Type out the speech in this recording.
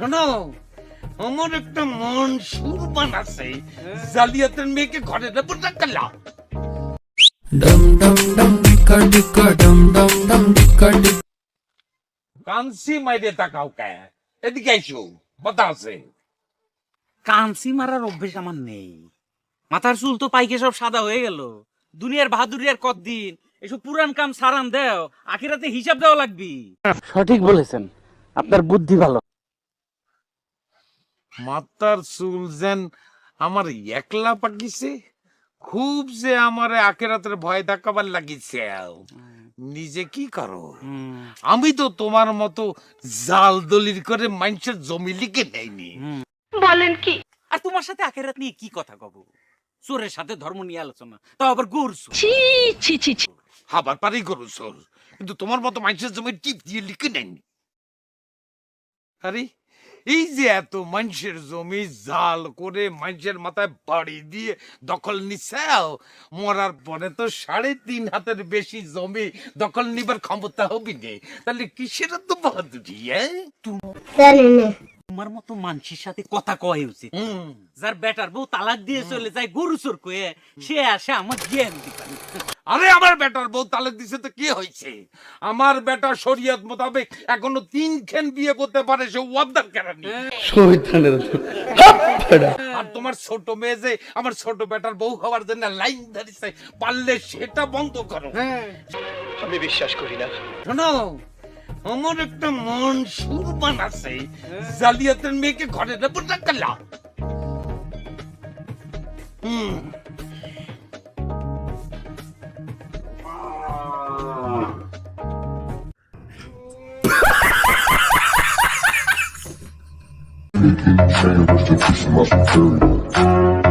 শোনো আমার একটা মন সুরবান আছে জালিয়াতের মেয়েকে ঘরে না কালা Dum dum dum dicka dicka dum dum dum dicka dick. কানসি মাইরে তাকাও কে? এদিকে আইসো আছে। কানসি মারার অভ্যেস আমার নেই। মাথার চুল তো পাইকে সব সাদা হয়ে গেল। দুনিয়ার বাহাদুরি আর কতদিন? এসব পুরান কাম সারান দেও আখিরাতে হিসাব দেওয়া লাগবি। সঠিক বলেছেন। আপনার বুদ্ধি ভালো। মাতার চুল যেন আমার একলা পাকিছে খুব যে আমার আখেরাতের ভয় দেখাবার লাগিছে নিজে কি করো? আমি তো তোমার মতো জাল দলিল করে মানুষের জমি লিখে নেয়নি বলেন কি? আর তোমার সাথে আখেরাত নিয়ে কি কথা কব? চোরের সাথে ধর্ম নিয়ে আলোচনা তাও আবার গুরস হাবার পারি গরু চোর কিন্তু তোমার মতো মানুষের জমি টিপ দিয়ে লিখে নেয়নি আরে এই যে এত মানুষের জমি জাল করে মানুষের মাথায় বাড়ি দিয়ে দখল নিচ্ছাও, মরার পরে তো সাড়ে তিন হাতের বেশি জমি দখল নিবার ক্ষমতা হবি নে। তাহলে কিসের তো বাহাদুরি হ্যাঁ? তোমার মতো মানুষের সাথে কথা কয় উচিত। যার বেটার বউ তালাক দিয়ে চলে যায় গরু চোর কয়ে সে আসে আমার জ্ঞান দিবে আরে আমার বেটার বউ তালাক দিছে তো কি হয়েছে আমার বেটা শরীয়ত মোতাবেক এখনও তিন খেন বিয়ে করতে পারে সে ওয়াদার কেরানি আর তোমার ছোট মেয়ে যে আমার ছোট বেটার বউ হওয়ার জন্য লাইন ধরিছে পারলে সেটা বন্ধ করো। আমি বিশ্বাস করি না। শোনো আমার একটা মন সুরবান আছে জালিয়াতের মেয়েকে ঘরে নেব না কালা হুম Making train with the muscle curry.